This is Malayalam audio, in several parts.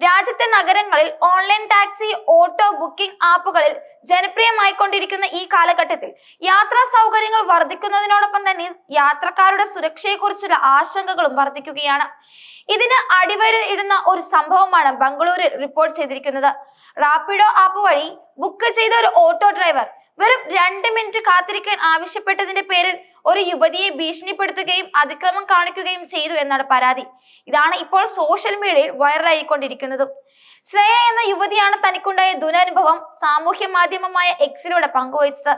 രാജ്യത്തെ നഗരങ്ങളിൽ ഓൺലൈൻ ടാക്സി ഓട്ടോ ബുക്കിംഗ് ആപ്പുകളിൽ ജനപ്രിയമായിക്കൊണ്ടിരിക്കുന്ന ഈ കാലഘട്ടത്തിൽ യാത്രാ സൗകര്യങ്ങൾ വർദ്ധിക്കുന്നതിനോടൊപ്പം തന്നെ യാത്രക്കാരുടെ സുരക്ഷയെക്കുറിച്ചുള്ള ആശങ്കകളും വർദ്ധിക്കുകയാണ് ഇതിന് അടിവരയിടുന്ന ഒരു സംഭവമാണ് ബംഗളൂരിൽ റിപ്പോർട്ട് ചെയ്തിരിക്കുന്നത്. റാപ്പിഡോ ആപ്പ് വഴി ബുക്ക് ചെയ്ത ഒരു ഓട്ടോ ഡ്രൈവർ വെറും രണ്ട് മിനിറ്റ് കാത്തിരിക്കാൻ ആവശ്യപ്പെട്ടതിന്റെ പേരിൽ ഒരു യുവതിയെ ഭീഷണിപ്പെടുത്തുകയും അതിക്രമം കാണിക്കുകയും ചെയ്തു എന്നാണ് പരാതി. ഇതാണ് ഇപ്പോൾ സോഷ്യൽ മീഡിയയിൽ വൈറലായിക്കൊണ്ടിരിക്കുന്നതും ശ്രേയ എന്ന യുവതിയാണ് തനിക്കുണ്ടായ ദുരനുഭവം സാമൂഹ്യ മാധ്യമമായ എക്സിലൂടെ പങ്കുവച്ചത്.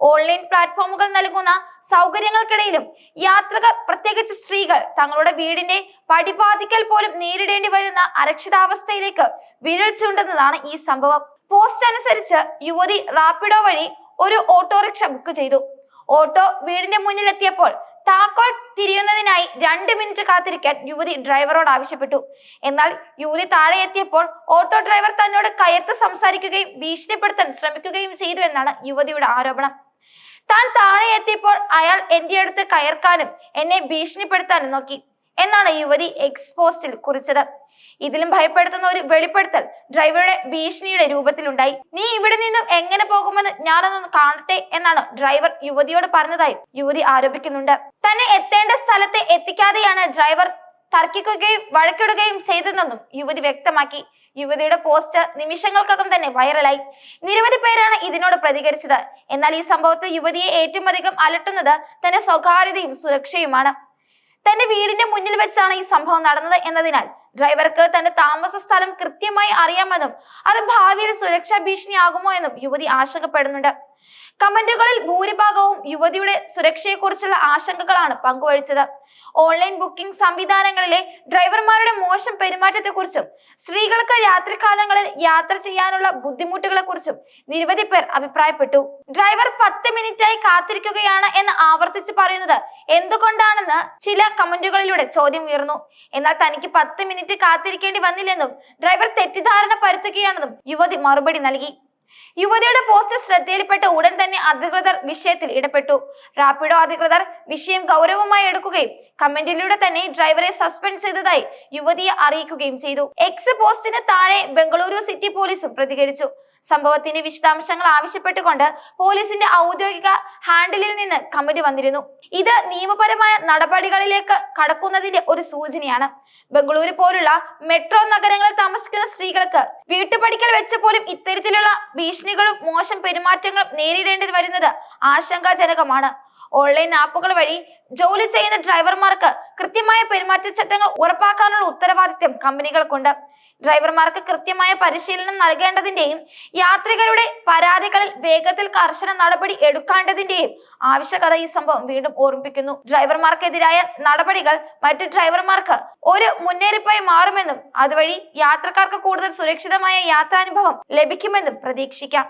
ഓൺലൈൻ പ്ലാറ്റ്ഫോമുകൾ നൽകുന്ന സൗകര്യങ്ങൾക്കിടയിലും യാത്രകർ പ്രത്യേകിച്ച് സ്ത്രീകൾ തങ്ങളുടെ വീടിന്റെ പടിവാതിക്കൽ പോലും നേരിടേണ്ടി വരുന്ന അരക്ഷിതാവസ്ഥയിലേക്ക് വിരൽ ചൂണ്ടുന്നതാണ് ഈ സംഭവം. പോസ്റ്റ് അനുസരിച്ച് യുവതി റാപ്പിഡോ വഴി ഒരു ഓട്ടോറിക്ഷ ബുക്ക് ചെയ്തു. ഓട്ടോ വീടിന്റെ മുന്നിലെത്തിയപ്പോൾ താക്കോൽ തിരിയുന്നതിനായി രണ്ട് മിനിറ്റ് കാത്തിരിക്കാൻ യുവതി ഡ്രൈവറോട് ആവശ്യപ്പെട്ടു. എന്നാൽ യുവതി താഴെ എത്തിയപ്പോൾ ഓട്ടോ ഡ്രൈവർ തന്നോട് കയർത്ത് സംസാരിക്കുകയും ഭീഷണിപ്പെടുത്താൻ ശ്രമിക്കുകയും ചെയ്തു എന്നാണ് യുവതിയുടെ ആരോപണം. താൻ താഴെ എത്തിയപ്പോൾ അയാൾ എന്റെ അടുത്ത് കയർക്കാനും എന്നെ ഭീഷണിപ്പെടുത്താനും നോക്കി. എന്നാണ് യുവതി എക്സ്പോസ്റ്റിൽ കുറിച്ചത്. ഇതിലും ഭയപ്പെടുത്തുന്ന ഒരു വെളിപ്പെടുത്തൽ ഡ്രൈവറുടെ ഭീഷണിയുടെ രൂപത്തിലുണ്ടായി. നീ ഇവിടെ നിന്നും എങ്ങനെ പോകുമെന്ന് ഞാനൊന്ന് കാണട്ടെ എന്നാണ് ഡ്രൈവർ യുവതിയോട് പറഞ്ഞതായി യുവതി ആരോപിക്കുന്നുണ്ട്. തന്നെ എത്തേണ്ട സ്ഥലത്തെ എത്തിക്കാതെയാണ് ഡ്രൈവർ തർക്കിക്കുകയും വഴക്കിടുകയും ചെയ്തതെന്നും യുവതി വ്യക്തമാക്കി. യുവതിയുടെ പോസ്റ്റ് നിമിഷങ്ങൾക്കകം തന്നെ വൈറലായി. നിരവധി പേരാണ് ഇതിനോട് പ്രതികരിച്ചത്. എന്നാൽ ഈ സംഭവത്തിൽ യുവതിയെ ഏറ്റവും അധികം അലട്ടുന്നത് തന്റെ സ്വകാര്യതയും സുരക്ഷയുമാണ്. തന്റെ വീടിന്റെ മുന്നിൽ വെച്ചാണ് ഈ സംഭവം നടന്നത് എന്നതിനാൽ ഡ്രൈവർക്ക് തന്റെ താമസ സ്ഥലം കൃത്യമായി അറിയാമെന്നും അത് ഭാവിയിൽ സുരക്ഷാ ഭീഷണിയാകുമോ എന്നും യുവതി ആശങ്കപ്പെടുന്നുണ്ട്. കമന്റുകളിൽ ഭൂരിഭാഗവും യുവതിയുടെ സുരക്ഷയെക്കുറിച്ചുള്ള ആശങ്കകളാണ് പങ്കുവച്ചത് ഓൺലൈൻ ബുക്കിംഗ് സംവിധാനങ്ങളിലെ ഡ്രൈവർമാരുടെ മോശം പെരുമാറ്റത്തെക്കുറിച്ചും സ്ത്രീകൾക്ക് രാത്രികാലങ്ങളിൽ യാത്ര ചെയ്യാനുള്ള ബുദ്ധിമുട്ടുകളെക്കുറിച്ചും നിരവധി പേർ അഭിപ്രായപ്പെട്ടു. ഡ്രൈവർ പത്ത് മിനിറ്റായി കാത്തിരിക്കുകയാണ് എന്ന് ആവർത്തിച്ച് പറയുന്നത് എന്തുകൊണ്ടാണെന്ന് ചില കമന്റുകളിലൂടെ ചോദ്യം ഉയർന്നു. എന്നാൽ തനിക്ക് പത്ത് മിനിറ്റ് കാത്തിരിക്കേണ്ടി വന്നില്ലെന്നും ഡ്രൈവർ തെറ്റിദ്ധാരണ പരത്തുകയാണെന്നും യുവതി മറുപടി നൽകി. യുവതിയുടെ പോസ്റ്റ് ശ്രദ്ധയിൽപ്പെട്ട ഉടൻ തന്നെ അധികൃതർ വിഷയത്തിൽ ഇടപെട്ടു. റാപ്പിഡോ അധികൃതർ വിഷയം ഗൗരവമായി എടുക്കുകയും കമന്റിലൂടെ തന്നെ ഡ്രൈവറെ സസ്പെൻഡ് ചെയ്തതായി യുവതിയെ അറിയിക്കുകയും ചെയ്തു. എക്സ് പോസ്റ്റിന് താഴെ ബംഗളൂരു സിറ്റി പോലീസും പ്രതികരിച്ചു. സംഭവത്തിന്റെ വിശദാംശങ്ങൾ ആവശ്യപ്പെട്ടുകൊണ്ട് പോലീസിന്റെ ഔദ്യോഗിക ഹാൻഡിലിൽ നിന്ന് കമന്റ് വന്നിരുന്നു. ഇത് നിയമപരമായ നടപടികളിലേക്ക് കടക്കുന്നതിന്റെ ഒരു സൂചനയാണ്. ബംഗളൂരു പോലുള്ള മെട്രോ നഗരങ്ങളിൽ താമസിക്കുന്ന സ്ത്രീകൾക്ക് വീട്ടുപടിക്കൽ വെച്ച് പോലും ഇത്തരത്തിലുള്ള ഭീഷണികളും മോശം പെരുമാറ്റങ്ങളും നേരിടേണ്ടി വരുന്നത് ആശങ്കാജനകമാണ്. ഓൺലൈൻ ആപ്പുകൾ വഴി ജോലി ചെയ്യുന്ന ഡ്രൈവർമാർക്ക് കൃത്യമായ പെരുമാറ്റച്ചട്ടങ്ങൾ ഉറപ്പാക്കാനുള്ള ഉത്തരവാദിത്വം കമ്പനികൾക്കുണ്ട്. ഡ്രൈവർമാർക്ക് കൃത്യമായ പരിശീലനം നൽകേണ്ടതിന്റെയും യാത്രികരുടെ പരാതികളിൽ വേഗത്തിൽ കർശന നടപടി എടുക്കേണ്ടതിന്റെയും ആവശ്യകത ഈ സംഭവം വീണ്ടും ഓർമ്മിപ്പിക്കുന്നു. ഡ്രൈവർമാർക്കെതിരായ നടപടികൾ മറ്റ് ഡ്രൈവർമാർക്ക് ഒരു മുന്നേറിപ്പായി മാറുമെന്നും അതുവഴി യാത്രക്കാർക്ക് കൂടുതൽ സുരക്ഷിതമായ യാത്രാനുഭവം ലഭിക്കുമെന്നും പ്രതീക്ഷിക്കാം.